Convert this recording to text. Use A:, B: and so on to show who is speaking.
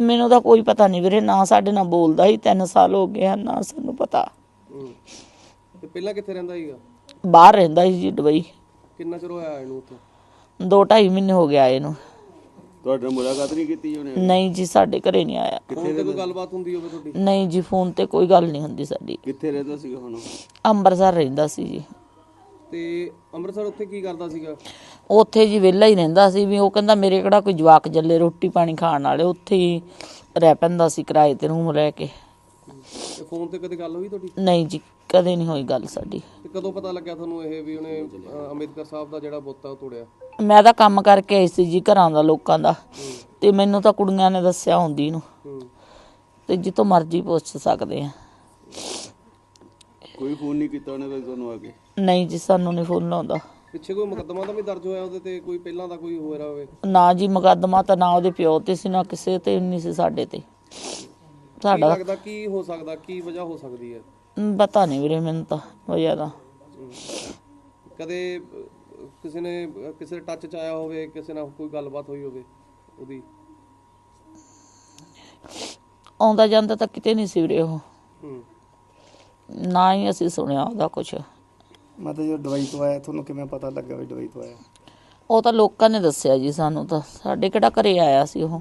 A: ਮੈਨੂੰ ਤਾਂ ਕੋਈ ਪਤਾ ਨਹੀਂ ਵੀਰੇ ਨਾ ਸਾਡੇ ਨਾਲ ਬੋਲਦਾ ਹੀ 3 ਸਾਲ ਹੋ ਗਏ ਆ ਨਾ ਸਾਨੂੰ ਪਤਾ।
B: ਹੂੰ। ਤੇ ਪਹਿਲਾਂ ਕਿੱਥੇ ਰਹਿੰਦਾ ਸੀਗਾ?
A: ਬਾਹਰ ਰਹਿੰਦਾ ਸੀ ਜੀ ਦੁਬਈ।
B: ਕਿੰਨਾ ਚਿਰ ਹੋਇਆ ਇਹਨੂੰ ਉੱਥੇ?
A: ਦੋ ਢਾਈ ਮਹੀਨੇ ਹੋ ਗਿਆ ਇਹਨੂੰ।
C: ਤੁਹਾਡੇ ਨਾਲ ਮੁਲਾਕਾਤ ਨਹੀਂ ਕੀਤੀ ਉਹਨੇ?
A: ਨਹੀਂ ਜੀ ਸਾਡੇ ਘਰੇ ਨਹੀਂ ਆਇਆ।
B: ਫੋਨ ਤੇ ਕੋਈ ਗੱਲਬਾਤ ਹੁੰਦੀ ਹੋਵੇ ਤੁਹਾਡੀ?
A: ਨਹੀਂ ਜੀ ਫੋਨ ਤੇ ਕੋਈ ਗੱਲ ਨਹੀਂ ਹੁੰਦੀ ਸਾਡੀ।
C: ਕਿੱਥੇ ਰਹਿੰਦਾ ਸੀਗਾ ਹੁਣ ਉਹ?
A: ਅੰਮ੍ਰਿਤਸਰ ਰਹਿੰਦਾ ਸੀ ਜੀ।
B: ਤੇ ਅੰਮ੍ਰਿਤਸਰ ਉੱਥੇ ਕੀ ਕਰਦਾ ਸੀਗਾ?
A: ਉੱਥੇ ਜੀ ਵਿਹਲਾ ਹੀ ਰਹਿੰਦਾ ਸੀ ਵੀ ਉਹ ਕਹਿੰਦਾ ਮੇਰੇ ਕਿਹੜਾ ਕੋਈ ਜਵਾਕ ਜੱਲੇ ਰੋਟੀ ਪਾਣੀ ਖਾਣ ਵਾਲੇ ਉੱਥੇ ਹੀ ਰਹਿ ਪੈਂਦਾ ਸੀ ਕਿਰਾਏ ਤੇ ਰੂਮ ਲੈ ਕੇ।
B: ਤੇ ਫੋਨ ਤੇ ਕਦੇ ਗੱਲ ਹੋਈ ਤੁਹਾਡੀ?
A: ਨਹੀਂ ਜੀ ਕਦੇ ਨਹੀਂ ਹੋਈ ਗੱਲ ਸਾਡੀ।
B: ਤੇ ਕਦੋਂ ਪਤਾ ਲੱਗਿਆ ਤੁਹਾਨੂੰ ਇਹ ਵੀ ਉਹਨੇ ਅ, ਅੰਬੇਦਕਰ ਸਾਹਿਬ ਦਾ ਜਿਹੜਾ ਬੁੱਤ ਆ ਉਹ ਤੋੜਿਆ?
A: ਮੈਂ ਤਾਂ ਕੰਮ ਕਰਕੇ ਆਈ ਸੀ ਜੀ ਘਰਾਂ ਦਾ ਲੋਕਾਂ ਦਾ। ਤੇ ਮੈਨੂੰ ਤਾਂ ਕੁੜੀਆਂ ਨੇ ਦੱਸਿਆ ਹੁੰਦੀ ਨੂੰ।
B: ਹੂੰ।
A: ਤੇ ਜਿੱਤੋਂ ਮਰਜ਼ੀ ਪੁੱਛ ਸਕਦੇ ਆ।
C: ਕੋਈ ਫੋਨ ਨਹੀਂ ਕੀਤਾ ਉਹਨੇ ਕਦੇ ਤੁਹਾਨੂੰ ਆ ਕੇ?
A: ਨਹੀਂ ਜੀ ਸਾਨੂੰ ਨਹੀਂ ਫੋਨ ਲਾਉਂਦਾ।
B: ਪਿੱਛੇ ਕੋਈ ਮੁਕੱਦਮਾ ਤਾਂ ਵੀ ਦਰਜ ਹੋਇਆ ਉਹਦੇ ਤੇ ਕੋਈ ਪਹਿਲਾਂ ਦਾ ਕੋਈ ਹੋਇਆ ਹੋਵੇ?
A: ਨਾ ਜੀ ਮੁਕੱਦਮਾ ਤਾਂ ਨਾ ਉਹਦੇ ਪਿਓ ਤੇ ਸੀ ਨਾ ਕਿਸੇ ਤੇ ਨਹੀਂ ਸੀ ਸਾਡੇ ਤੇ।
B: ਕੀ
A: ਸਾਡਾ
B: ਲੱਗਦਾ ਕੀ ਹੋ ਸਕਦਾ ਕੀ ਵਜ੍ਹਾ ਹੋ ਸਕਦੀ ਹੈ?
A: ਮ, ਪਤਾ ਨਹੀਂ ਵੀਰੇ ਮੈਨੂੰ ਤਾਂ ਵਜ੍ਹਾ ਦਾ।
B: ਹੂੰ। ਕਦੇ ਕਿਸੇ ਨੇ ਕਿਸੇ ਟੱਚ ਚ ਆਇਆ ਹੋਵੇ ਕਿਸੇ ਨਾਲ ਕੋਈ ਗੱਲਬਾਤ ਹੋਈ ਹੋਵੇ ਉਹਦੀ?
A: ਆਉਂਦਾ ਜਾਂਦਾ ਤਾਂ ਕਿਤੇ ਨਹੀਂ ਸੀ ਵੀਰੇ ਉਹ।
B: ਹੂੰ
A: ਨਾ ਹੀ ਅਸੀਂ ਸੁਣਿਆ ਉਹਦਾ ਕੁਝ
D: ਮਤਲਬ ਜੋ ਦਵਾਈ ਤੋਂ ਆਇਆ ਤੁਹਾਨੂੰ ਕਿਵੇਂ ਪਤਾ ਲੱਗਾ ਵੀ ਦਵਾਈ ਤੋਂ ਆਇਆ
A: ਉਹ ਤਾਂ ਲੋਕਾਂ ਨੇ ਦੱਸਿਆ ਜੀ ਸਾਨੂੰ ਤਾਂ। ਸਾਡੇ ਕਿਹੜਾ ਘਰੇ ਆਇਆ ਸੀ ਉਹ।